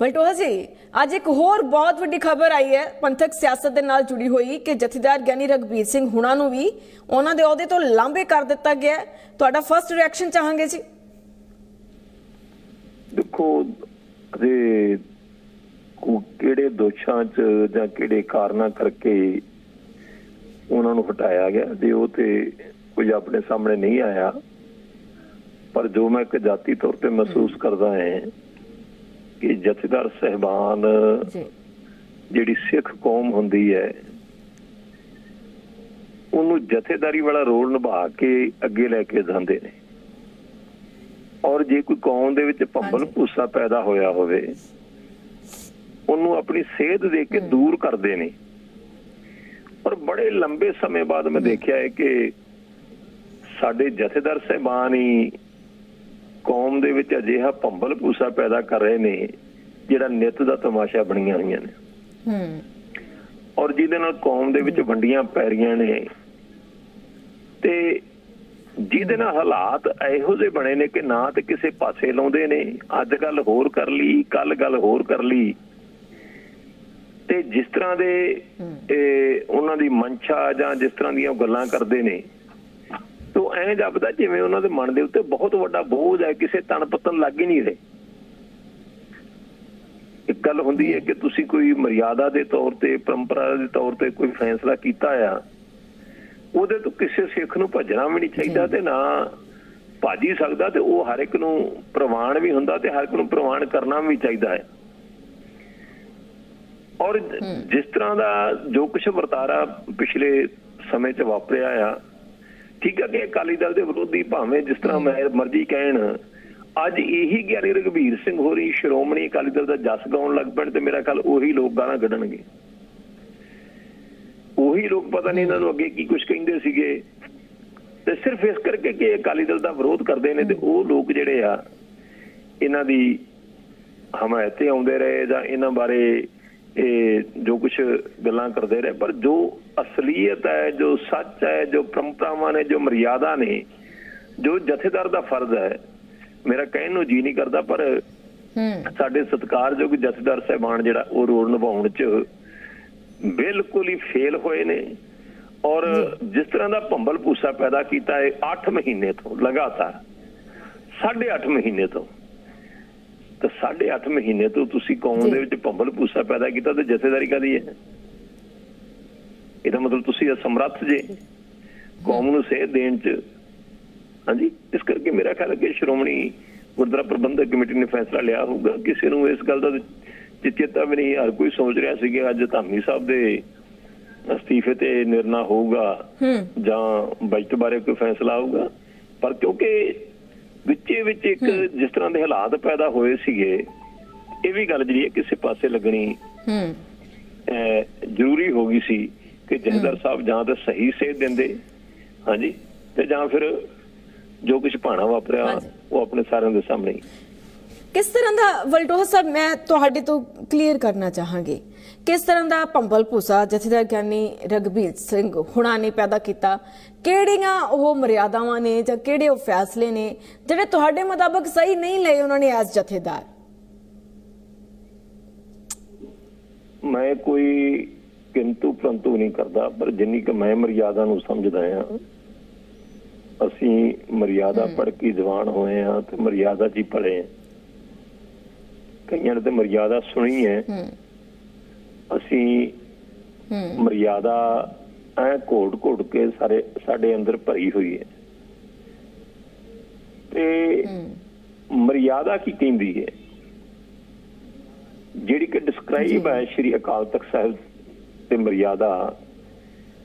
ਬਲਟੋਹਾ ਜੀ ਅੱਜ ਇੱਕ ਹੋਰ ਬਹੁਤ ਵੱਡੀ ਖਬਰ ਆਈ ਹੈ, ਪੰਥਕ ਸਿਆਸਤ ਦੇ ਨਾਲ ਜੁੜੀ ਹੋਈ ਕਿ ਜਥੇਦਾਰ ਗਿਆਨੀ ਰਗਬੀਰ ਸਿੰਘ ਹੁਣਾਂ ਨੂੰ ਵੀ ਉਹਨਾਂ ਦੇ ਅਹੁਦੇ ਤੋਂ ਲਾਂਭੇ ਕਰ ਦਿੱਤਾ ਗਿਆ ਤੁਹਾਡਾ ਫਰਸਟ ਰਿਐਕਸ਼ਨ ਚਾਹਾਂਗੇ ਜੀ? ਦੇਖੋ, ਅਜੇ ਕਿਹੜੇ ਦੋਸ਼ਾਂ 'ਚ ਜਾਂ ਕਿਹੜੇ ਕਾਰਨਾਂ ਕਰਕੇ ਉਹਨਾਂ ਨੂੰ ਹਟਾਇਆ ਗਿਆ, ਜੇ ਉਹ ਤੇ ਕੁਝ ਆਪਣੇ ਸਾਹਮਣੇ ਨਹੀਂ ਆਇਆ, ਪਰ ਜੋ ਮੈਂ ਇੱਕ ਜਾਤੀ ਤੌਰ ਤੇ ਮਹਿਸੂਸ ਕਰਦਾ ਹਾਂ ਕਿ ਜਥੇਦਾਰ ਸਹਿਬਾਨ ਜਿਹੜੀ ਸਿੱਖ ਕੌਮ ਹੁੰਦੀ ਹੈ ਉਹਨੂੰ ਜਥੇਦਾਰੀ ਵਾਲਾ ਰੋਲ ਨਿਭਾ ਕੇ ਅੱਗੇ ਲੈ ਕੇ ਜਾਂਦੇ ਨੇ। ਔਰ ਜੇ ਕੋਈ ਕੌਮ ਦੇ ਵਿੱਚ ਭੰਬਲ। ਭੂਸਾ ਪੈਦਾ ਹੋਇਆ ਹੋਵੇ ਉਹਨੂੰ ਆਪਣੀ ਸੇਧ ਦੇ ਕੇ ਦੂਰ ਕਰਦੇ ਨੇ। ਔਰ ਬੜੇ ਲੰਬੇ ਸਮੇਂ ਬਾਅਦ ਮੈਂ ਦੇਖਿਆ ਹੈ ਕਿ ਸਾਡੇ ਜਥੇਦਾਰ ਸਹਿਬਾਨ ਹੀ ਕੌਮ ਦੇ ਵਿੱਚ ਅਜਿਹਾ ਭੰਬਲ ਭੂਸਾ ਪੈਦਾ ਕਰ ਰਹੇ ਨੇ ਜਿਹੜਾ ਨਿਤ ਦਾ ਤਮਾਸ਼ਾ ਬਣੀਆਂ ਹੋਈਆਂ ਨੇ। ਹੂੰ। ਔਰ ਜਿਹਦੇ ਨਾਲ ਕੌਮ ਦੇ ਵਿੱਚ ਵੰਡੀਆਂ ਪੈ ਰਹੀਆਂ ਨੇ। ਤੇ ਜਿਹਦੇ ਨਾਲ ਹਾਲਾਤ ਇਹੋ ਜਿਹੇ ਬਣੇ ਨੇ ਕਿ ਨਾ ਤੇ ਕਿਸੇ ਪਾਸੇ ਲਾਉਂਦੇ ਨੇ ਅੱਜ ਗੱਲ ਹੋਰ ਕਰ ਲਈ ਕੱਲ ਗੱਲ ਹੋਰ ਕਰ ਲਈ। ਤੇ ਜਿਸ ਤਰ੍ਹਾਂ ਦੇ ਇਹ, ਉਹਨਾਂ ਦੀ ਮਨਸ਼ਾ ਜਾਂ ਜਿਸ ਤਰ੍ਹਾਂ ਦੀਆਂ ਉਹ ਗੱਲਾਂ ਕਰਦੇ ਨੇ ਐਂ ਜਾਪਦਾ ਜਿਵੇਂ ਉਹਨਾਂ ਦੇ ਮਨ ਦੇ ਉੱਤੇ ਬਹੁਤ ਵੱਡਾ ਬੋਝ ਹੈ ਕਿਸੇ ਤਣ ਪਤਨ ਲੱਗ ਹੀ ਨਹੀਂ ਰਹੇ। ਇੱਕ ਗੱਲ ਹੁੰਦੀ ਹੈ ਕਿ ਤੁਸੀਂ ਕੋਈ ਮਰਿਆਦਾ ਦੇ ਤੌਰ ਤੇ ਪਰੰਪਰਾ ਦੇ ਤੌਰ ਤੇ ਕੋਈ ਫੈਸਲਾ ਕੀਤਾ ਆ ਉਹਦੇ ਤੋਂ ਕਿਸੇ ਸਿੱਖ ਨੂੰ ਭੱਜਣਾ ਵੀ ਨਹੀਂ ਚਾਹੀਦਾ ਤੇ ਨਾ ਭੱਜ ਹੀ ਸਕਦਾ ਤੇ ਉਹ ਹਰ ਇੱਕ ਨੂੰ ਪ੍ਰਵਾਨ ਵੀ ਹੁੰਦਾ ਤੇ ਹਰ ਇੱਕ ਨੂੰ ਪ੍ਰਵਾਨ ਕਰਨਾ ਵੀ ਚਾਹੀਦਾ ਹੈ। ਔਰ ਜਿਸ ਤਰ੍ਹਾਂ ਦਾ ਜੋ ਕੁਝ ਵਰਤਾਰਾ ਪਿਛਲੇ ਸਮੇਂ 'ਚ ਵਾਪਰਿਆ ਆ ਠੀਕ ਹੈ ਕਿ ਅਕਾਲੀ ਦਲ ਦੇ ਵਿਰੋਧੀ ਭਾਵੇਂ ਜਿਸ ਤਰ੍ਹਾਂ ਮੈਂ ਮਰਜ਼ੀ ਕਹਿਣ, ਅੱਜ ਇਹੀ ਗਿਆਨੀ ਰਘਬੀਰ ਸਿੰਘ ਹੋਰੀ, ਸ਼੍ਰੋਮਣੀ ਅਕਾਲੀ ਦਲ ਦਾ ਜਸ ਗਾਉਣ ਲੱਗ ਪੈਣ ਤੇ ਮੇਰਾ ਖਿਆਲ ਉਹੀ ਲੋਕ ਗਾਣਾ ਕੱਢਣਗੇ। ਉਹੀ ਲੋਕ ਪਤਾ ਨਹੀਂ ਇਹਨਾਂ ਨੂੰ ਅੱਗੇ ਕੀ ਕੁਝ ਕਹਿੰਦੇ ਸੀਗੇ। ਤੇ ਸਿਰਫ ਇਸ ਕਰਕੇ ਕਿ ਅਕਾਲੀ ਦਲ ਦਾ ਵਿਰੋਧ ਕਰਦੇ ਨੇ ਤੇ ਉਹ ਲੋਕ ਜਿਹੜੇ ਆ, ਇਹਨਾਂ ਦੀ ਹਮਾਇਤ ਤੇ ਆਉਂਦੇ ਰਹੇ ਜਾਂ ਇਹਨਾਂ ਬਾਰੇ ਇਹ ਜੋ ਕੁਝ ਗੱਲਾਂ ਕਰਦੇ ਰਹੇ ਪਰ ਜੋ ਅਸਲੀਅਤ ਹੈ ਜੋ ਸੱਚ ਹੈ ਜੋ ਪਰੰਪਰਾਵਾਂ ਨੇ ਜੋ ਮਰਿਆਦਾ ਨੇ ਜੋ ਜਥੇਦਾਰ ਦਾ ਫਰਜ਼ ਹੈ ਮੇਰਾ ਕਹਿਣ ਨੂੰ ਜੀ ਨਹੀਂ ਕਰਦਾ ਪਰ ਹੂੰ। ਸਾਡੇ ਸਤਿਕਾਰਯੋਗ ਜਥੇਦਾਰ ਸਹਿਬਾਨ ਜਿਹੜਾ ਉਹ ਰੋਲ ਨਿਭਾਉਣ 'ਚ ਬਿਲਕੁਲ ਹੀ ਫੇਲ ਹੋਏ ਨੇ ਔਰ ਜਿਸ ਤਰ੍ਹਾਂ ਦਾ ਭੰਬਲ ਭੂਸਾ ਪੈਦਾ ਕੀਤਾ ਹੈ 8 ਮਹੀਨੇ ਤੋਂ ਲਗਾਤਾਰ 8.5 ਮਹੀਨੇ ਤੋਂ। ਤਾਂ 8.5 ਮਹੀਨੇ ਤੋਂ ਤੁਸੀਂ ਕੌਮ। ਦੇ ਵਿੱਚ ਭੰਬਲ ਭੂਸਾ ਪੈਦਾ ਕੀਤਾ ਤੇ ਜਥੇਦਾਰੀ ਕਾਦੀ ਹੈ? ਇਹਦਾ ਮਤਲਬ ਤੁਸੀਂ ਅਸਮਰੱਥ ਜੇ। ਕੌਮ ਨੂੰ ਸੇਧ ਦੇਣ 'ਚ। ਹਾਂਜੀ? ਇਸ ਕਰਕੇ ਮੇਰਾ ਖਿਆਲ ਹੈ ਕਿ ਸ਼੍ਰੋਮਣੀ ਗੁਰਦੁਆਰਾ ਪ੍ਰਬੰਧਕ ਕਮੇਟੀ ਨੇ ਫੈਸਲਾ ਲਿਆ ਹੋਊਗਾ। ਕਿਸੇ ਨੂੰ ਇਸ ਗੱਲ ਦਾ ਚੇਤਾ ਵੀ ਨਹੀਂ। ਹਰ ਕੋਈ ਸੋਚ ਰਿਹਾ ਸੀ ਕਿ ਅੱਜ ਧਾਮੀ ਸਾਹਿਬ ਦੇ ਅਸਤੀਫੇ ਤੇ ਨਿਰਣਾ ਹੋਊਗਾ ਜਾਂ ਬਜਟ ਬਾਰੇ ਕੋਈ ਫੈਸਲਾ ਆਊਗਾ। ਪਰ ਕਿਉਂਕਿ ਵਿੱਚੇ ਵਿੱਚ ਇੱਕ ਜਿਸ ਤਰ੍ਹਾਂ ਦੇ ਹਾਲਾਤ ਪੈਦਾ ਹੋਏ ਸੀਗੇ ਇਹ ਵੀ ਗੱਲ ਜਿਹੜੀ ਹੈ ਕਿਸੇ ਪਾਸੇ ਲੱਗਣੀ ਹੂੰ ਜ਼ਰੂਰੀ ਹੋ ਗਈ ਸੀ ਕਿ ਜਥੇਦਾਰ ਸਾਹਿਬ ਜਾਂ ਤਾਂ ਸਹੀ ਸੇਧ ਦਿੰਦੇ ਹਾਂਜੀ ਤੇ ਜਾਂ ਫਿਰ ਜੋ ਕੁਝ ਭਾਣਾ ਵਾਪਰਿਆ। ਉਹ ਆਪਣੇ ਸਾਰਿਆਂ ਦੇ ਸਾਹਮਣੇ। ਕਿਸ ਤਰ੍ਹਾਂ ਦਾ ਵਲਟੋਹਾ ਸਾਹਿਬ ਮੈਂ ਤੁਹਾਡੇ ਤੋਂ ਕਲੀਅਰ ਕਰਨਾ ਚਾਹਾਂਗੀ ਕਿਸ ਤਰ੍ਹਾਂ ਦਾ ਪੰਬਲ ਭੂਸਾ ਜਥੇਦਾਰ ਗਿਆਨੀ ਰਗਬੀਰ ਸਿੰਘ ਹੁਣਾਂ ਨੇ ਪੈਦਾ ਕੀਤਾ? ਕਿਹੜੀਆਂ ਉਹ ਮਰਿਆਦਾਵਾਂ ਨੇ ਜਾਂ ਕਿਹੜੇ ਉਹ ਫੈਸਲੇ ਨੇ ਜਿਹੜੇ ਤੁਹਾਡੇ ਮੁਤਾਬਕ ਸਹੀ ਨਹੀਂ ਲਏ ਉਹਨਾਂ ਨੇ ਐਸ ਜਥੇਦਾਰ? ਮੈਂ ਕੋਈ ਕਿੰਤੂ ਪ੍ਰੰਤੂ ਨਹੀਂ ਕਰਦਾ ਪਰ ਜਿੰਨੀ ਕਿ ਮੈਂ ਮਰਿਆਦਾ ਨੂੰ ਸਮਝਦਾ ਹਾਂ ਅਸੀਂ ਮਰਿਆਦਾ ਪੜ੍ਹ ਕੇ ਜਵਾਨ ਹੋਏ ਆ ਤੇ ਮਰਿਆਦਾ 'ਚ ਹੀ ਪੜ੍ਹੇ ਆ ਕਈਆਂ ਨੇ ਤੇ ਮਰਿਆਦਾ ਸੁਣੀ ਹੈ ਹੂੰ। ਅਸੀਂ ਮਰਿਆਦਾ ਐ ਘੋੜ ਘੋੜ ਕੇ ਸਾਰੇ ਸਾਡੇ ਅੰਦਰ ਭਰੀ ਹੋਈ ਹੈ। ਤੇ ਮਰਿਆਦਾ ਕੀ ਕਹਿੰਦੀ ਹੈ? ਜਿਹੜੀ ਕਿ ਡਿਸਕ੍ਰਾਈਬ ਹੈ ਸ਼੍ਰੀ ਅਕਾਲ ਤਖਤ ਸਾਹਿਬ ਤੇ ਮਰਿਆਦਾ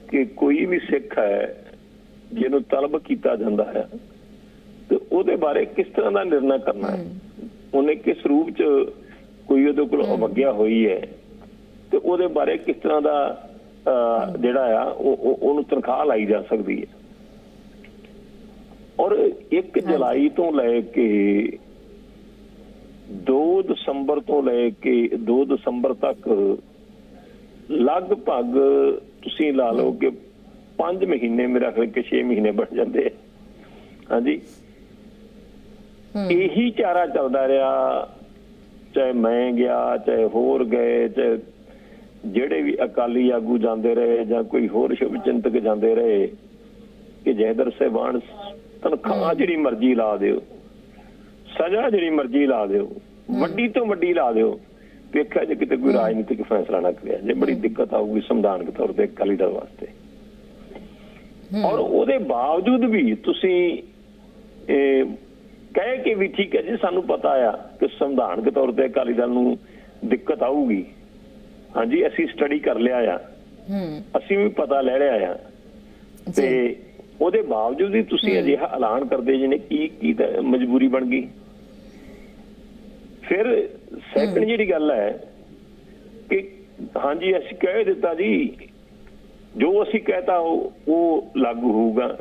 ਕਿ ਕੋਈ ਵੀ ਸਿੱਖ ਹੈ ਜਿਹਨੂੰ ਤਲਬ ਕੀਤਾ ਜਾਂਦਾ ਹੈ ਤੇ ਉਹਦੇ ਬਾਰੇ ਕਿਸ ਤਰ੍ਹਾਂ ਦਾ ਨਿਰਣਾ ਕਰਨਾ ਹੈ? ਉਹਨੇ ਕਿਸ ਰੂਪ ਚ ਕੋਈ ਉਹਦੇ ਕੋਲ ਅਵਗਿਆ ਹੋਈ ਹੈ? ਉਹਦੇ ਬਾਰੇ ਕਿਸ ਤਰ੍ਹਾਂ ਦਾ ਜਿਹੜਾ ਆ ਉਹ ਉਹ- ਉਹਨੂੰ ਤਨਖਾਹ ਲਾਈ ਜਾ ਸਕਦੀ ਹੈ। ਔਰ 1 ਜੁਲਾਈ ਤੋਂ ਲੈ ਕੇ 2 ਦਸੰਬਰ ਤੋਂ ਲੈ ਕੇ 2 ਦਸੰਬਰ ਤੱਕ ਲਗਭਗ ਤੁਸੀਂ ਲਾ ਲਓ ਕਿ 5 ਮਹੀਨੇ ਮੇਰਾ ਖਿਆਲ ਕਿ 6 ਮਹੀਨੇ ਬਣ ਜਾਂਦੇ। ਹਾਂਜੀ। ਇਹੀ ਚਾਰਾ ਚੱਲਦਾ ਰਿਹਾ। ਚਾਹੇ ਮੈਂ ਗਿਆ ਚਾਹੇ ਹੋਰ ਗਏ ਚਾਹੇ ਜਿਹੜੇ ਵੀ ਅਕਾਲੀ ਆਗੂ ਜਾਂਦੇ ਰਹੇ ਜਾਂ ਕੋਈ ਹੋਰ ਸ਼ੁਭ ਚਿੰਤਕ ਜਾਂਦੇ ਰਹੇ ਕਿ ਜੈਦਰ ਸਹਿਬਾਨ ਤਨਖਾਹ ਜਿਹੜੀ ਮਰਜ਼ੀ ਲਾ ਦਿਓ ਸਜ਼ਾ ਜਿਹੜੀ ਮਰਜ਼ੀ ਲਾ ਦਿਓ ਵੱਡੀ ਤੋਂ ਵੱਡੀ ਲਾ ਦਿਓ ਵੇਖਿਆ ਜੇ ਕਿਤੇ ਕੋਈ ਰਾਜਨੀਤਿਕ ਫੈਸਲਾ ਨਾ ਕਰਿਆ ਜੇ ਬੜੀ ਦਿੱਕਤ ਆਊਗੀ ਸੰਵਿਧਾਨਕ ਤੌਰ ਤੇ ਅਕਾਲੀ ਦਲ ਵਾਸਤੇ। ਔਰ ਉਹਦੇ ਬਾਵਜੂਦ ਵੀ ਤੁਸੀਂ ਇਹ ਕਹਿ ਕੇ ਵੀ ਠੀਕ ਹੈ ਜੀ ਸਾਨੂੰ ਪਤਾ ਆ ਕਿ ਸੰਵਿਧਾਨਕ ਤੌਰ ਤੇ ਅਕਾਲੀ ਦਲ ਨੂੰ ਦਿੱਕਤ ਆਊਗੀ। ਹਾਂਜੀ ਅਸੀਂ ਸਟੱਡੀ ਕਰ ਲਿਆ ਆ। ਹੂੰ। ਅਸੀਂ ਵੀ ਪਤਾ ਲੈ ਲਿਆ ਆ। ਤੇ ਉਹਦੇ ਬਾਵਜੂਦ ਵੀ ਤੁਸੀਂ ਅਜਿਹਾ ਐਲਾਨ ਕਰਦੇ ਜਿਹਨੇ ਕੀ ਕੀ ਮਜਬੂਰੀ ਬਣ ਗਈ। ਫਿਰ ਸੈਕੰਡ ਜਿਹੜੀ ਗੱਲ ਹੈ ਕਿ ਹਾਂਜੀ ਅਸੀਂ ਕਹਿ ਦਿੱਤਾ ਜੀ ਜੋ ਅਸੀਂ ਕਹਤਾ ਉਹ ਉਹ ਲਾਗੂ ਹੋਊਗਾ।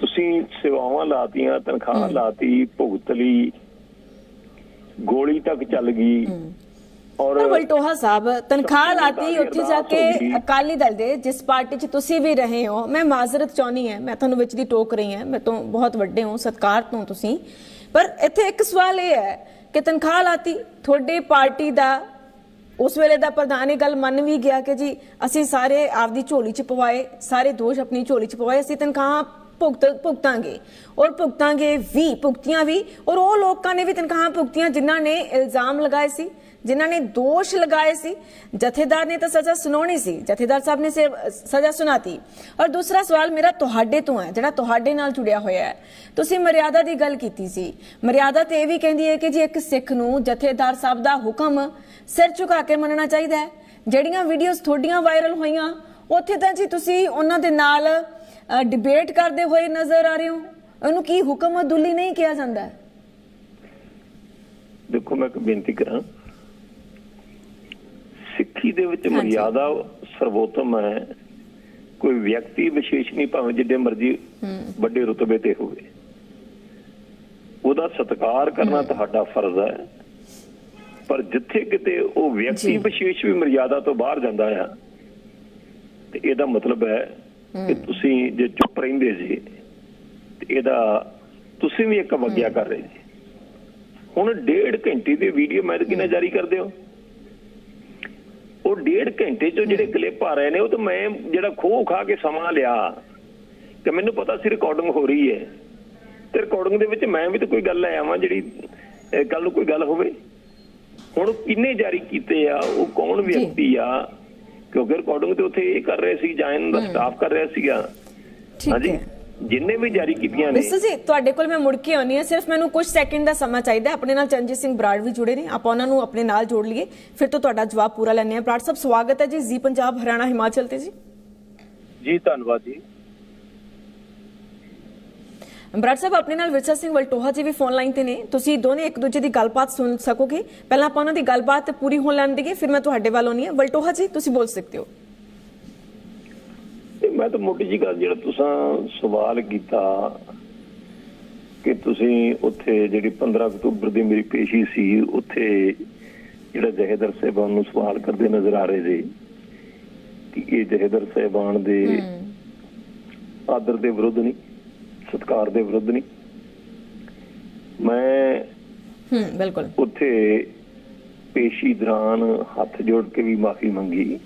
ਤੁਸੀਂ ਸੇਵਾਵਾਂ ਲਾਤੀਆਂ ਤਨਖਾਹ ਲਾਤੀ ਭੁਗਤ ਲਈ ਗੋਲੀ ਤੱਕ ਚੱਲ ਗਈ। ਔਰ ਵਲਟੋਹਾ ਸਾਹਿਬ ਤਨਖਾਹ ਲਾਤੀ ਉੱਥੇ ਜਾ ਕੇ। ਅਕਾਲੀ ਦਲ ਦੇ ਜਿਸ ਪਾਰਟੀ 'ਚ ਤੁਸੀਂ ਵੀ ਰਹੇ ਹੋ ਮੈਂ ਮਾਜ਼ਰਤ ਚਾਹਨੀ ਹੈ ਮੈਂ ਤੁਹਾਨੂੰ ਵਿੱਚ ਦੀ ਟੋਕ ਰਹੀ ਹਾਂ ਮੈਂ ਤੋਂ ਬਹੁਤ ਵੱਡੇ ਹਾਂ ਸਤਕਾਰ ਤੋਂ ਤੁਸੀਂ। ਪਰ ਇੱਥੇ ਇੱਕ ਸਵਾਲ ਇਹ ਹੈ ਕਿ ਤਨਖਾਹ ਲਾਤੀ ਤੁਹਾਡੀ ਪਾਰਟੀ ਦਾ ਉਸ ਵੇਲੇ ਦਾ ਪ੍ਰਧਾਨ ਇਹ ਗੱਲ ਮੰਨ ਵੀ ਗਿਆ ਕਿ ਜੀ ਅਸੀਂ ਸਾਰੇ ਆਪਦੀ ਝੋਲੀ 'ਚ ਪਵਾਏ ਸਾਰੇ ਦੋਸ਼ ਆਪਣੀ ਝੋਲੀ 'ਚ ਪਵਾਏ ਅਸੀਂ ਤਨਖਾਹਾਂ ਭੁਗਤ ਭੁਗਤਾਂਗੇ। ਔਰ ਭੁਗਤਾਂਗੇ ਵੀ ਭੁਗਤੀਆਂ ਵੀ ਔਰ ਉਹ ਲੋਕਾਂ ਨੇ ਵੀ ਤਨਖਾਹਾਂ ਭੁਗਤੀਆਂ ਜਿਨ੍ਹਾਂ ਨੇ ਇਲਜ਼ਾਮ ਲਗਾਏ ਸੀ। ਜਿਨ੍ਹਾਂ ਨੇ ਦੋਸ਼ ਲਗਾਏ ਸੀ ਜਥੇਦਾਰ ਨੇ ਤਾਂ ਸਜ਼ਾ ਸੁਣਾਉਣੀ ਸੀ ਜਥੇਦਾਰ ਸਾਹਿਬ ਨੇ ਸਜ਼ਾ ਸੁਣਾਤੀ ਔਰ ਦੂਸਰਾ ਸਵਾਲ ਮੇਰਾ ਤੁਹਾਡੇ ਤੋਂ ਹੈ ਜਿਹੜਾ ਤੁਹਾਡੇ ਨਾਲ ਜੁੜਿਆ ਹੋਇਆ ਹੈ ਤੁਸੀਂ ਮਰਿਆਦਾ ਦੀ ਗੱਲ ਕੀਤੀ ਸੀ ਮਰਿਆਦਾ ਤੇ ਇਹ ਵੀ ਕਹਿੰਦੀ ਹੈ ਕਿ ਜੀ ਇੱਕ ਸਿੱਖ ਨੂੰ ਜਥੇਦਾਰ ਸਾਹਿਬ ਦਾ ਹੁਕਮ ਸਿਰ ਝੁਕਾ ਕੇ ਮੰਨਣਾ ਚਾਹੀਦਾ ਹੈ ਜਿਹੜੀਆਂ ਵੀਡੀਓਜ਼ ਤੁਹਾਡੀਆਂ ਵਾਇਰਲ ਹੋਈਆਂ ਉੱਥੇ ਤਾਂ ਜੀ ਤੁਸੀਂ ਉਹਨਾਂ ਦੇ ਨਾਲ ਡਿਬੇਟ ਕਰਦੇ ਹੋਏ ਨਜ਼ਰ ਆ ਰਹੇ ਹੋ ਉਹਨੂੰ ਕੀ ਹੁਕਮ ਦੁੱਲੀ ਨਹੀਂ ਕਿਹਾ ਜਾਂਦਾ ਦੇਖੋ ਮੈਂ ਇੱਕ ਬੇਨਤੀ ਕਰਾਂ ਸਿੱਖੀ ਦੇ ਵਿੱਚ। ਮਰਿਆਦਾ ਸਰਵੋਤਮ ਹੈ। ਕੋਈ ਵਿਅਕਤੀ ਵਿਸ਼ੇਸ਼ ਨਹੀਂ ਭਾਵੇਂ ਜਿੱਡੇ ਮਰਜ਼ੀ ਵੱਡੇ ਰੁਤਬੇ ਤੇ ਹੋਵੇ। ਉਹਦਾ ਸਤਿਕਾਰ ਕਰਨਾ ਤੁਹਾਡਾ ਫਰਜ਼ ਹੈ। ਪਰ ਜਿੱਥੇ ਕਿਤੇ ਉਹ ਵਿਅਕਤੀ। ਵਿਸ਼ੇਸ਼ ਵੀ ਮਰਿਆਦਾ ਤੋਂ ਬਾਹਰ ਜਾਂਦਾ ਆ ਤੇ ਇਹਦਾ ਮਤਲਬ ਹੈ ਕਿ ਤੁਸੀਂ ਜੇ ਚੁੱਪ ਰਹਿੰਦੇ ਜੀ ਤੇ ਇਹਦਾ ਤੁਸੀਂ ਵੀ ਇੱਕ ਵਗਿਆ ਕਰ ਰਹੇ ਜੀ। ਹੁਣ ਡੇਢ ਘੰਟੇ ਦੀ ਵੀਡੀਓ ਮੈਂ ਕਿਨੇ ਜਾਰੀ ਕਰਦੇ ਹੋ? ਉਹ ਡੇਢ ਘੰਟੇ ਚੋਂ ਜਿਹੜੇ ਕਲਿੱਪ ਆ ਰਹੇ ਨੇ ਉਹ ਤਾਂ ਮੈਂ ਜਿਹੜਾ ਖੋਹ ਖਾ ਕੇ ਸਮਾਂ ਲਿਆ ਕਿ ਮੈਨੂੰ ਪਤਾ ਸੀ ਰਿਕਾਰਡਿੰਗ ਹੋ ਰਹੀ ਹੈ। ਤੇ ਰਿਕਾਰਡਿੰਗ ਦੇ ਵਿੱਚ ਮੈਂ ਵੀ ਤਾਂ ਕੋਈ ਗੱਲ ਲੈ ਆਵਾਂ ਜਿਹੜੀ ਕੱਲ ਨੂੰ ਕੋਈ ਗੱਲ ਹੋਵੇ। ਹੁਣ ਕਿੰਨੇ ਜਾਰੀ ਕੀਤੇ ਆ ਉਹ ਕੌਣ ਵਿਅਕਤੀ ਆ? ਕਿਉਂਕਿ ਰਿਕਾਰਡਿੰਗ ਤੇ ਉੱਥੇ ਇਹ ਕਰ ਰਹੇ ਸੀ ਜਾਂ ਇਹਨਾਂ ਦਾ ਸਟਾਫ ਕਰ ਰਿਹਾ ਸੀਗਾ। ਠੀਕ ਹੈ। ਜਿੰਨੇ ਵੀ ਜਾਰੀ ਕੀਤੀਆਂ ਨੇ ਮਿਸਟਰ ਜੀ ਤੁਹਾਡੇ ਕੋਲ ਮੈਂ ਮੁੜ ਕੇ ਆਉਣੀ ਹੈ। ਸਿਰਫ ਮੈਨੂੰ ਕੁਝ ਸੈਕਿੰਡ ਦਾ ਸਮਾਂ ਚਾਹੀਦਾ। ਆਪਣੇ ਨਾਲ ਚੰਜੀਤ ਸਿੰਘ ਬਰਾੜ ਵੀ ਜੁੜੇ ਨੇ। ਆਪਾਂ ਉਹਨਾਂ ਨੂੰ ਆਪਣੇ ਨਾਲ ਜੋੜ ਲਈਏ। ਫਿਰ ਤੋਂ ਤੁਹਾਡਾ ਜਵਾਬ ਪੂਰਾ ਲੈਣੇ ਆ ਬਰਾੜ ਸਾਹਿਬ ਸਵਾਗਤ ਹੈ ਜੀ ਜੀ ਪੰਜਾਬ ਹਰਿਆਣਾ ਹਿਮਾਚਲ ਤੇ ਜੀ। ਜੀ ਧੰਨਵਾਦ ਜੀ। ਬਰਾੜ ਸਾਹਿਬ ਆਪਣੇ ਨਾਲ ਵਿਰਸਾ ਸਿੰਘ ਵਲਟੋਹਾ ਜੀ ਵੀ ਫੋਨ ਲਾਈਨ ਤੇ ਨੇ। ਤੁਸੀਂ ਦੋਨੇ ਇੱਕ ਦੂਜੇ ਦੀ ਗੱਲਬਾਤ ਸੁਣ ਸਕੋਗੇ। ਪਹਿਲਾਂ ਆਪਾਂ ਉਹਨਾਂ ਦੀ ਗੱਲਬਾਤ ਪੂਰੀ ਹੋਣ ਲੈਣ ਦੇਈਏ ਫਿਰ ਮੈਂ ਤੁਹਾਡੇ ਵੱਲ ਆਉਣੀ ਹੈ। ਵਲਟੋਹਾ ਜੀ ਤੁਸੀਂ ਬੋਲ ਸਕਦੇ ਹੋ। ਮੈਂ ਤਾਂ ਮੋਟੀ ਜੀ ਗੱਲ ਜਿਹੜਾ ਤੁਸੀਂ ਸਵਾਲ ਕੀਤਾ ਕਿ ਤੁਸੀਂ ਉੱਥੇ ਜਿਹੜੀ 15 ਅਕਤੂਬਰ ਦੀ ਮੇਰੀ ਪੇਸ਼ੀ ਸੀ ਉੱਥੇ ਜਿਹੜਾ ਜਹੇਦਰ ਸਾਹਿਬਾਨ ਨੂੰ ਸਵਾਲ ਕਰਦੇ ਨਜ਼ਰ ਆ ਰਹੇ ਸੀ ਕਿ ਇਹ ਜਹੇਦਰ ਸਾਹਿਬਾਨ ਦੇ ਆਦਰ ਦੇ ਵਿਰੁੱਧ ਨਹੀਂ ਸਤਕਾਰ ਦੇ ਵਿਰੁੱਧ ਨਹੀਂ। ਮੈਂ ਹੂੰ ਬਿਲਕੁਲ। ਉੱਥੇ ਪੇਸ਼ੀ ਦੌਰਾਨ ਹੱਥ ਜੋੜ ਕੇ ਵੀ ਮਾਫੀ ਮੰਗੀ।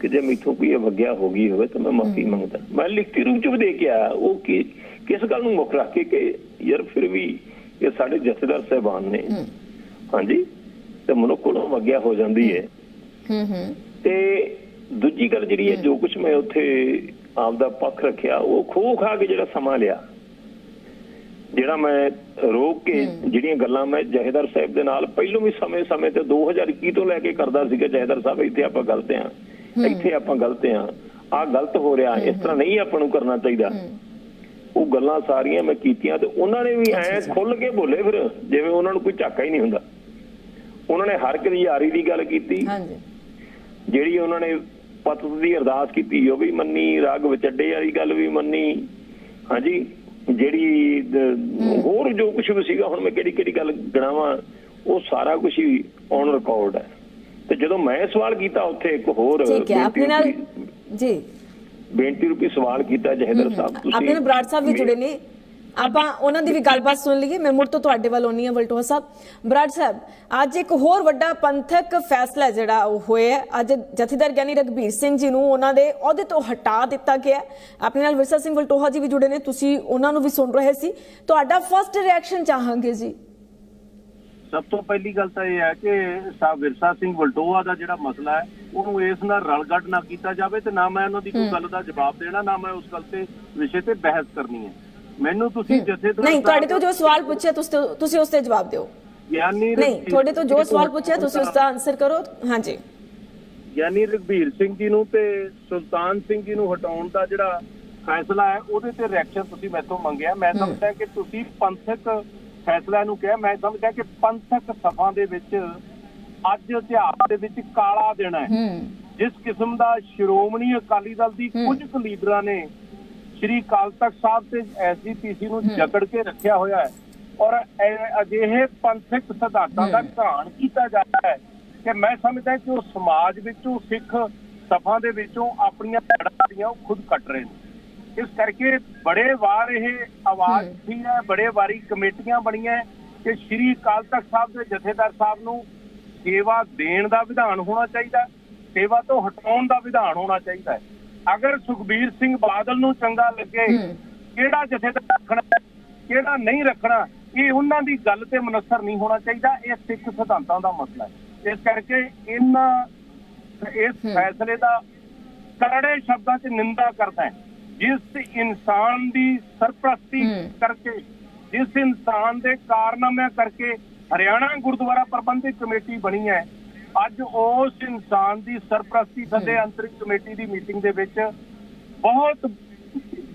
ਕਿ ਜੇ ਮੈਥੋਂ ਕੋਈ ਅਵਗਿਆ ਹੋ ਗਈ ਹੋਵੇ ਤਾਂ ਮੈਂ ਮਾਫੀ ਮੰਗਦਾ। ਮੈਂ ਲਿਖਤੀ ਰੂਪ ਚ ਵੀ ਦੇ ਕੇ ਆਇਆ ਉਹ ਕਿ ਕਿਸ ਗੱਲ ਨੂੰ ਮੁੱਖ ਰੱਖ ਕੇ ਕਿ ਯਾਰ ਫਿਰ ਵੀ ਇਹ ਸਾਡੇ ਜਥੇਦਾਰ ਸਾਹਿਬਾਨ ਨੇ। ਹਾਂਜੀ? ਤੇ ਮਨੁੱਖ ਕੋਲੋਂ ਅਵਗਿਆ ਹੋ ਜਾਂਦੀ ਹੈ। ਹੂੰ ਹੂੰ। ਤੇ ਦੂਜੀ ਗੱਲ ਜਿਹੜੀ ਹੈ। ਜੋ ਕੁਝ ਮੈਂ ਉੱਥੇ ਆਪ ਦਾ ਪੱਖ ਰੱਖਿਆ ਉਹ ਖੋ ਖਾ ਕੇ ਜਿਹੜਾ ਸਮਾਂ ਲਿਆ। ਜਿਹੜਾ ਮੈਂ ਰੋਕ ਕੇ ਜਿਹੜੀਆਂ ਗੱਲਾਂ ਮੈਂ ਜਹੇਦਾਰ ਸਾਹਿਬ ਦੇ ਨਾਲ ਪਹਿਲੋਂ ਵੀ ਸਮੇਂ-ਸਮੇਂ ਤੇ 2021 ਤੋਂ ਲੈ ਕੇ ਕਰਦਾ ਸੀਗਾ ਜਹੇਦਾਰ ਸਾਹਿਬ ਇੱਥੇ ਆਪਾਂ ਗਲਤ ਆ। ਇੱਥੇ ਆਪਾਂ ਗਲਤ ਆ ਆ ਗਲਤ ਹੋ ਰਿਹਾ ਇਸ ਤਰ੍ਹਾਂ ਨਹੀਂ ਆਪਾਂ ਨੂੰ ਕਰਨਾ ਚਾਹੀਦਾ। ਉਹ ਗੱਲਾਂ ਸਾਰੀਆਂ ਮੈਂ ਕੀਤੀਆਂ ਤੇ ਉਹਨਾਂ ਨੇ ਵੀ ਐ ਖੁੱਲ ਕੇ ਬੋਲੇ ਫਿਰ ਜਿਵੇਂ ਉਹਨਾਂ ਨੂੰ ਕੋਈ ਝਾਕਾ ਹੀ ਨਹੀਂ ਹੁੰਦਾ। ਉਹਨਾਂ ਨੇ ਹਰ ਇੱਕ ਦੀ ਯਾਰੀ ਦੀ ਗੱਲ ਕੀਤੀ। ਹਾਂਜੀ। ਜਿਹੜੀ ਉਹਨਾਂ ਨੇ ਪਤਤ ਦੀ ਅਰਦਾਸ ਕੀਤੀ ਉਹ ਵੀ ਮੰਨੀ ਰਾਗ ਵਿਚੱਡੇ ਵਾਲੀ ਗੱਲ ਵੀ ਮੰਨੀ। ਹਾਂਜੀ ਜਿਹੜੀ ਹੋਰ ਜੋ ਕੁਝ ਵੀ ਸੀਗਾ ਹੁਣ ਮੈਂ ਕਿਹੜੀ ਕਿਹੜੀ ਗੱਲ ਗਣਾਵਾਂ ਉਹ ਸਾਰਾ ਕੁਝ ਹੀ ਔਨ ਰਿਕਾਰਡ ਹੈ। ਤੇ ਜਦੋਂ ਮੈਂ ਸਵਾਲ ਕੀਤਾ ਉੱਥੇ ਇੱਕ ਹੋਰ ਠੀਕ ਹੈ ਆਪਣੇ ਨਾਲ ਜੀ। ਬੇਨਤੀ ਰੂਪੀ ਸਵਾਲ ਕੀਤਾ ਜਹੇਦਰ ਸਾਹਿਬ ਤੁਸੀਂ ਆਪਣੇ ਨਾਲ ਬਰਾੜ ਸਾਹਿਬ ਵੀ ਜੁੜੇ ਨੇ। ਆਪਾਂ ਉਹਨਾਂ ਦੀ ਵੀ ਗੱਲਬਾਤ ਸੁਣ ਲਈਏ। ਮੈਂ ਮੁੜ ਤੋਂ ਤੁਹਾਡੇ ਵੱਲ ਆਉਣੀ ਹਾਂ ਵਲਟੋਹਾ ਸਾਹਿਬ। ਬਰਾੜ ਸਾਹਿਬ ਅੱਜ ਇੱਕ ਹੋਰ ਵੱਡਾ ਪੰਥਕ ਫੈਸਲਾ ਜਿਹੜਾ ਉਹ ਹੋਇਆ। ਅੱਜ ਜਥੇਦਾਰ ਗਿਆਨੀ ਰਗਬੀਰ ਸਿੰਘ ਜੀ ਨੂੰ ਉਹਨਾਂ ਦੇ ਅਹੁਦੇ ਤੋਂ ਹਟਾ ਦਿੱਤਾ ਗਿਆ। ਆਪਣੇ ਨਾਲ ਵਿਰਸਾ ਸਿੰਘ ਵਲਟੋਹਾ ਜੀ ਵੀ ਜੁੜੇ ਨੇ। ਤੁਸੀਂ ਉਹਨਾਂ ਨੂੰ ਵੀ ਸੁਣ ਰਹੇ ਸੀ। ਤੁਹਾਡਾ ਫਰਸਟ ਰਿਐਕਸ਼ਨ ਚਾਹਾਂਗੇ ਜੀ। ਸਭ ਤੋਂ ਪਹਿਲੀ ਗੱਲ ਤਾਂ ਇਹ ਹੈ ਕਿ ਸਾਹਿਬ ਵਿਰਸਾ ਸਿੰਘ ਵਲਟੋਆ ਦਾ ਜਿਹੜਾ ਮਸਲਾ ਹੈ ਉਹਨੂੰ ਇਸ ਨਾਲ ਰਲਗੱਡ ਨਾ ਕੀਤਾ ਜਾਵੇ ਤੇ ਨਾ ਮੈਂ ਉਹਨਾਂ ਦੀ ਕੋਈ ਗੱਲ ਦਾ ਜਵਾਬ ਦੇਣਾ ਨਾ ਮੈਂ ਉਸ ਗੱਲ ਤੇ ਵਿਸ਼ੇ ਤੇ ਬਹਿਸ ਕਰਨੀ ਹੈ। ਮੈਨੂੰ ਤੁਸੀਂ ਜਥੇਦਾਰ ਨਹੀਂ ਤੁਹਾਡੇ ਤੋਂ ਜੋ ਸਵਾਲ ਪੁੱਛਿਆ ਤੁਸੀਂ ਉਸ ਤੇ ਜਵਾਬ ਦਿਓ। ਗਿਆਨੀ ਨਹੀਂ ਤੁਹਾਡੇ ਤੋਂ ਜੋ ਸਵਾਲ ਪੁੱਛਿਆ ਤੁਸੀਂ ਉਸ ਦਾ ਆਨਸਰ ਕਰੋ। ਹਾਂਜੀ। ਗਿਆਨੀ ਰਘਬੀਰ ਸਿੰਘ ਜੀ ਨੂੰ ਤੇ ਸੁਲਤਾਨ ਸਿੰਘ ਜੀ ਨੂੰ ਹਟਾਉਣ ਦਾ ਜਿਹੜਾ ਫੈਸਲਾ ਹੈ ਉਹਦੇ ਤੇ ਰਿਐਕਸ਼ਨ ਤੁਸੀਂ ਮੈਥੋਂ ਮੰਗਿਆ। ਮੈਂ ਸਮਝਦਾ ਕਿ ਤੁਸੀਂ ਪੰਥਕ ਫੈਸਲਾ ਨੂੰ ਕਿਹਾ ਮੈਂ ਸਮਝਦਾ ਕਿ ਪੰਥਕ ਸਭਾ ਦੇ ਵਿੱਚ ਅੱਜ ਇਤਿਹਾਸ ਦੇ ਵਿੱਚ ਕਾਲਾ ਦਿਨ ਹੈ। ਜਿਸ ਕਿਸਮ ਦਾ ਸ਼੍ਰੋਮਣੀ ਅਕਾਲੀ ਦਲ ਦੀ ਕੁਝ ਕੁ ਲੀਡਰਾਂ ਨੇ ਸ਼੍ਰੀ ਅਕਾਲ ਤਖਤ ਸਾਹਿਬ ਤੇ ਐਸਜੀਪੀਸੀ ਨੂੰ ਜਕੜ ਕੇ ਰੱਖਿਆ ਹੋਇਆ ਹੈ ਔਰ ਅਜਿਹੇ ਪੰਥਕ ਸਿਧਾਂਤਾਂ ਦਾ ਘਾਣ ਕੀਤਾ ਜਾਂਦਾ ਹੈ ਕਿ ਮੈਂ ਸਮਝਦਾ ਕਿ ਉਹ ਸਮਾਜ ਵਿੱਚੋਂ ਸਿੱਖ ਸਭਾ ਦੇ ਵਿੱਚੋਂ ਆਪਣੀਆਂ ਪੈੜਾਂ ਦੀਆਂ ਉਹ ਖੁਦ ਕੱਟ ਰਹੇ ਨੇ। ਇਸ ਕਰਕੇ ਬੜੇ ਵਾਰ ਇਹ ਆਵਾਜ਼ ਉੱਠੀ ਹੈ ਬੜੇ ਵਾਰੀ ਕਮੇਟੀਆਂ ਬਣੀਆਂ ਕਿ ਸ਼੍ਰੀ ਅਕਾਲ ਤਖਤ ਸਾਹਿਬ ਦੇ ਜਥੇਦਾਰ ਸਾਹਿਬ ਨੂੰ ਸੇਵਾ ਦੇਣ ਦਾ ਵਿਧਾਨ ਹੋਣਾ ਚਾਹੀਦਾ ਸੇਵਾ ਤੋਂ ਹਟਾਉਣ ਦਾ ਵਿਧਾਨ ਹੋਣਾ ਚਾਹੀਦਾ ਹੈ। ਅਗਰ ਸੁਖਬੀਰ ਸਿੰਘ ਬਾਦਲ ਨੂੰ ਚੰਗਾ ਲੱਗੇ ਕਿਹੜਾ ਜਥੇਦਾਰ ਰੱਖਣਾ ਕਿਹੜਾ ਨਹੀਂ ਰੱਖਣਾ ਇਹ ਉਹਨਾਂ ਦੀ ਗੱਲ ਤੇ ਮਨਸਰ ਨਹੀਂ ਹੋਣਾ ਚਾਹੀਦਾ ਇਹ ਸਿੱਖ ਸਿਧਾਂਤਾਂ ਦਾ ਮਸਲਾ ਹੈ। ਇਸ ਕਰਕੇ ਇਹਨਾਂ ਇਸ ਫੈਸਲੇ ਦਾ ਕਰੜੇ ਸ਼ਬਦਾਂ 'ਚ ਨਿੰਦਾ ਕਰਦਾ ਹੈ। ਜਿਸ ਇਨਸਾਨ ਦੀ ਸਰਪ੍ਰਸਤੀ। ਕਰਕੇ ਜਿਸ ਇਨਸਾਨ ਦੇ ਕਾਰਨਾਮਿਆਂ ਕਰਕੇ ਹਰਿਆਣਾ ਗੁਰਦੁਆਰਾ ਪ੍ਰਬੰਧਕ ਕਮੇਟੀ ਬਣੀ ਹੈ ਅੱਜ ਉਸ ਇਨਸਾਨ ਦੀ ਸਰਪ੍ਰਸਤੀ ਥੱਲੇ ਅੰਤਰਿਕ ਕਮੇਟੀ ਦੀ ਮੀਟਿੰਗ ਦੇ ਵਿੱਚ ਬਹੁਤ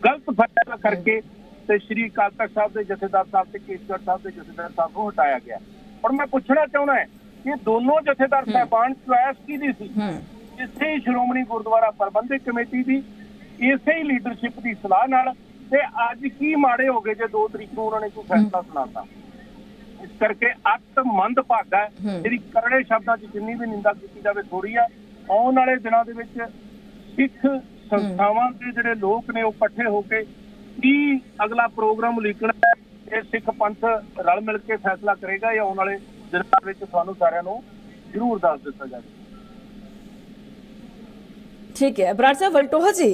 ਗਲਤ ਫੈਸਲਾ ਕਰਕੇ ਤੇ ਸ਼੍ਰੀ ਅਕਾਲ ਤਖਤ ਸਾਹਿਬ ਦੇ ਜਥੇਦਾਰ ਸਾਹਿਬ ਤੇ ਕੇਸਗੜ੍ਹ ਸਾਹਿਬ ਦੇ ਜਥੇਦਾਰ ਸਾਹਿਬ ਨੂੰ ਹਟਾਇਆ ਗਿਆ। ਔਰ ਮੈਂ ਪੁੱਛਣਾ ਚਾਹੁੰਦਾ ਹਾਂ ਕਿ ਦੋਨੋਂ ਜਥੇਦਾਰ ਸਾਹਿਬਾਨ ਚੁਆਇਸ ਕਿਹਦੀ ਸੀ? ਹੀ। ਸ਼੍ਰੋਮਣੀ ਗੁਰਦੁਆਰਾ ਪ੍ਰਬੰਧਕ ਕਮੇਟੀ ਦੀ ਇਸੇ ਹੀ ਲੀਡਰਸ਼ਿਪ ਦੀ ਸਲਾਹ ਨਾਲ ਤੇ ਅੱਜ ਕੀ ਮਾੜੇ ਹੋ ਗਏ ਜੇ 2 ਤਰੀਕ ਨੂੰ ਉਹਨਾਂ ਨੇ ਕੋਈ ਫੈਸਲਾ ਸੁਣਾਤਾ। ਇਸ ਕਰਕੇ ਅੱਤ ਮੰਦ ਭਾਗਾ। ਜਿਹੜੀ ਕਰੜੇ ਸ਼ਬਦਾਂ 'ਚ ਜਿੰਨੀ ਵੀ ਨਿੰਦਾ ਕੀਤੀ ਜਾਵੇ ਥੋੜੀ ਹੈ ਆਉਣ ਵਾਲੇ ਦਿਨਾਂ ਦੇ ਵਿੱਚ ਸਿੱਖ ਸੰਸਥਾਵਾਂ ਦੇ ਜਿਹੜੇ ਲੋਕ ਨੇ ਉਹ ਇਕੱਠੇ ਹੋ ਕੇ ਕੀ ਅਗਲਾ ਪ੍ਰੋਗਰਾਮ ਲਿਖਣਾ ਹੈ, ਇਹ ਸਿੱਖ ਪੰਥ ਰਲ ਮਿਲ ਕੇ ਫੈਸਲਾ ਕਰੇਗਾ ਇਹ ਆਉਣ ਵਾਲੇ ਦਿਨਾਂ ਵਿੱਚ ਤੁਹਾਨੂੰ ਸਾਰਿਆਂ ਨੂੰ ਜ਼ਰੂਰ ਦੱਸ ਦਿੱਤਾ ਜਾਵੇਗਾ ਠੀਕ ਹੈ। ਬਰਾੜ ਸਾਹਿਬ ਵਲਟੋਹਾ ਜੀ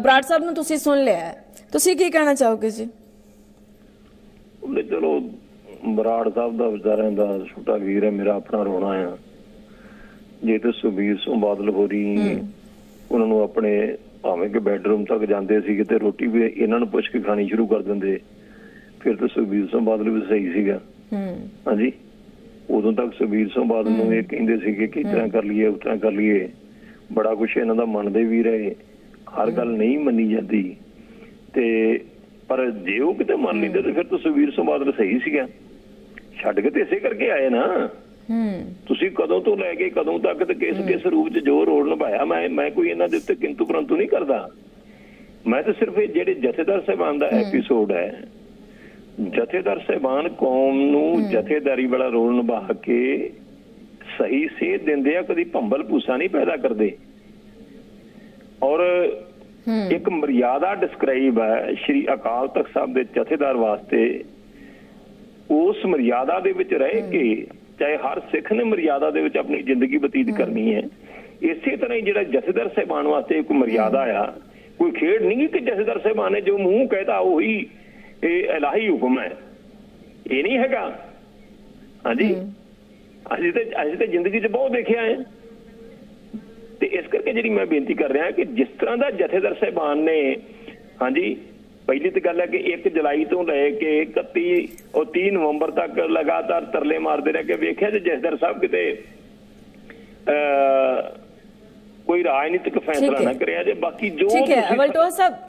ਬਰਾੜ ਸਾਹਿਬ ਨੂੰ ਤੁਸੀਂ ਸੁਣ ਲਿਆ। ਤੁਸੀਂ ਕੀ ਕਹਿਣਾ ਚਾਹੋਗੇ ਜੀ? ਉਹਨੇ ਚਲੋ ਬਰਾੜ ਸਾਹਿਬ ਦਾ ਵਿਚਾਰਿਆਂ ਦਾ ਛੋਟਾ ਵੀਰ ਹੈ ਮੇਰਾ ਆਪਣਾ ਰੋਣਾ ਆ। ਜੇ ਤੇ ਸੁਬੀਰ ਸਿੰਘ ਬਾਦਲ ਹੋਰੀ ਉਹਨਾਂ ਨੂੰ ਆਪਣੇ ਭਾਵੇਂ ਕਿ ਬੈੱਡਰੂਮ ਤੱਕ ਜਾਂਦੇ ਸੀ ਤੇ ਰੋਟੀ ਵੀ ਇਹਨਾਂ ਨੂੰ ਪੁੱਛ ਕੇ ਖਾਣੀ ਸ਼ੁਰੂ ਕਰ ਦਿੰਦੇ। ਫਿਰ ਤਾਂ ਸੁਬੀਰ ਸਿੰਘ ਬਾਦਲ ਵੀ ਸਹੀ ਸੀਗਾ। ਹਾਂਜੀ। ਉਦੋਂ ਤੱਕ ਸੁਬੀਰ ਸਿੰਘ ਬਾਦਲ ਨੂੰ ਇਹ ਕਹਿੰਦੇ ਸੀਗੇ ਕਿ ਇਸ ਤਰ੍ਹਾਂ ਕਰ ਲਈਏ ਉਸ ਤਰ੍ਹਾਂ ਕਰ ਲਈਏ। ਬੜਾ ਕੁਛ ਇਹਨਾਂ ਦਾ ਮੰਨਦੇ ਵੀ ਰਹੇ। ਹਰ ਗੱਲ ਨਹੀਂ ਮੰਨੀ ਜਾਂਦੀ। ਤੇ ਪਰ ਜੇ ਉਹ ਕਿਤੇ ਮੰਨ ਲੈਂਦੇ ਤਾਂ ਫਿਰ ਤਾਂ ਸੁਬੀਰ ਸਿੰਘ ਬਾਦਲ ਸਹੀ ਸੀਗਾ। ਛੱਡ ਕੇ ਤੇ ਇਸੇ ਕਰਕੇ ਆਏ ਨਾ। ਹੂੰ। ਤੁਸੀਂ ਕਦੋਂ ਤੋਂ ਲੈ ਕੇ ਕਦੋਂ ਤੱਕ ਤੇ ਕਿਸ ਕਿਸ ਰੂਪ 'ਚ ਜੋ ਰੋਲ ਨਿਭਾਇਆ ਮੈਂ ਮੈਂ ਕੋਈ ਇਹਨਾਂ ਦੇ ਉੱਤੇ ਕਿੰਤੂ ਪਰੰਤੂ ਨਹੀਂ ਕਰਦਾ। ਮੈਂ ਤਾਂ ਸਿਰਫ ਇਹ ਜਿਹੜੇ ਜਥੇਦਾਰ ਸਾਹਿਬਾਨ ਦਾ ਐਪੀਸੋਡ ਹੈ ਜਥੇਦਾਰ ਸਾਹਿਬਾਨ ਕੌਮ ਨੂੰ ਜਥੇਦਾਰੀ ਵਾਲਾ ਰੋਲ ਨਿਭਾ ਕੇ ਸਹੀ ਸੇਧ ਦਿੰਦੇ ਆ ਕਦੀ ਭੰਬਲ ਭੂਸਾ ਨਹੀਂ ਪੈਦਾ ਕਰਦੇ। ਔਰ ਇੱਕ ਮਰਿਆਦਾ ਡਿਸਕ੍ਰਾਈਬ ਹੈ ਸ਼੍ਰੀ ਅਕਾਲ ਤਖਤ ਸਾਹਿਬ ਦੇ ਜਥੇਦਾਰ ਵਾਸਤੇ। ਉਸ ਮਰਿਆਦਾ ਦੇ ਵਿੱਚ ਰਹਿ ਕੇ ਚਾਹੇ ਹਰ ਸਿੱਖ ਨੇ ਮਰਿਆਦਾ ਦੇ ਵਿੱਚ ਆਪਣੀ ਜ਼ਿੰਦਗੀ ਬਤੀਤ ਕਰਨੀ ਹੈ ਇਸੇ ਤਰ੍ਹਾਂ ਹੀ ਜਿਹੜਾ ਜਥੇਦਾਰ ਸਾਹਿਬਾਨ ਵਾਸਤੇ ਇੱਕ ਮਰਿਆਦਾ ਆ ਕੋਈ ਖੇਡ ਨਹੀਂ ਕਿ ਜਥੇਦਾਰ ਸਾਹਿਬਾਨ ਨੇ ਜੋ ਮੂੰਹ ਕਹਿਤਾ ਉਹੀ ਇਹ ਇਲਾਹੀ ਹੁਕਮ ਹੈ। ਇਹ ਨਹੀਂ ਹੈਗਾ। ਹਾਂਜੀ। ਅਸੀਂ ਤੇ ਅਸੀਂ ਤੇ ਜ਼ਿੰਦਗੀ 'ਚ ਬਹੁਤ ਦੇਖਿਆ ਹੈ ਤੇ ਇਸ ਕਰਕੇ ਜਿਹੜੀ ਮੈਂ ਬੇਨਤੀ ਕਰ ਰਿਹਾ ਕਿ ਜਿਸ ਤਰ੍ਹਾਂ ਦਾ ਜਥੇਦਾਰ ਸਾਹਿਬਾਨ ਨੇ ਹਾਂਜੀ ਪਹਿਲੀ ਤਾਂ ਗੱਲ ਹੈ ਕਿ 1 ਜੁਲਾਈ ਤੋਂ ਲੈ ਕੇ 31 ਉਹ 30 ਨਵੰਬਰ ਤੱਕ ਲਗਾਤਾਰ ਤਰਲੇ ਮਾਰਦੇ ਰਹੇ ਕਿ ਵੇਖਿਆ ਜੇ ਜਥੇਦਾਰ ਸਾਹਿਬ ਕਿਤੇ ਕੋਈ ਰਾਜਨੀਤਿਕ ਫੈਸਲਾ। ਨਾ ਕਰਿਆ ਜੇ ਬਾਕੀ ਜੋ ਠੀਕ ਹੈ ਵਲਟੋਹਾ ਸਾਹਿਬ